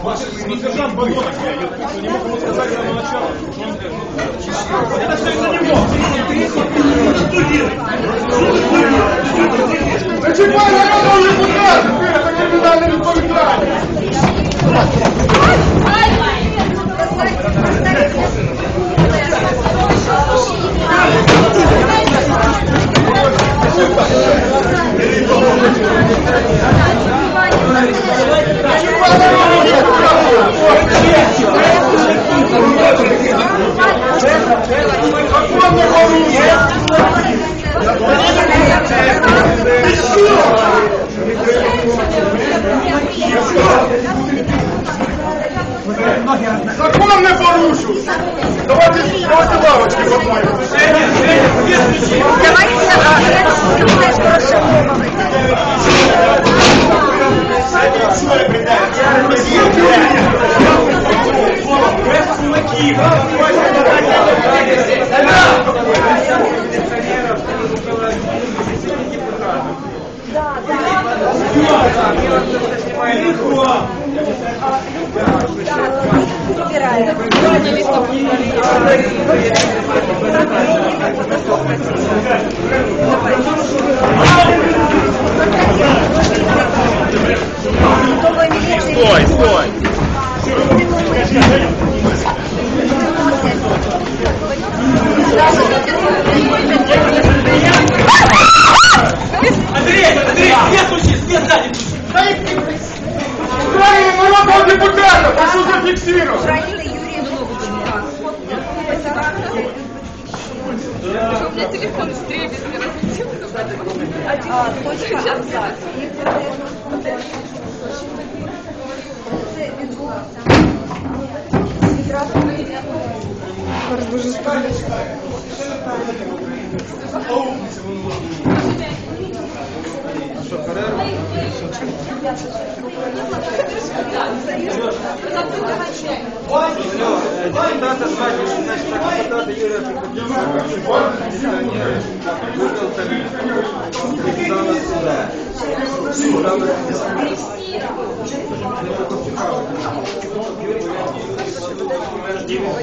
командир, ну, сержант Бадонов я, я что, не мог ему сказать с самого начала, что он скажет. Это все из-за него. Что делать? Зачіпай народного депутата! Ви це кримінальна відповідальність! Закон не порушуй! Давайте, давайте лавочки помоємо. Стой, стой. Андрей, Андрей, свет включи, свет сзади. Правильно народного депутата! Прошу зафіксировать! Украина Юрия телефон в дребезги разлетелся. А, точка абзац. Це відбулося. Відразу Депутата Кандидата звать, значит, кандидата Юрия Прокопьева, пенсионера, выбрал там, суда. Суда. Юрий Прокопьев.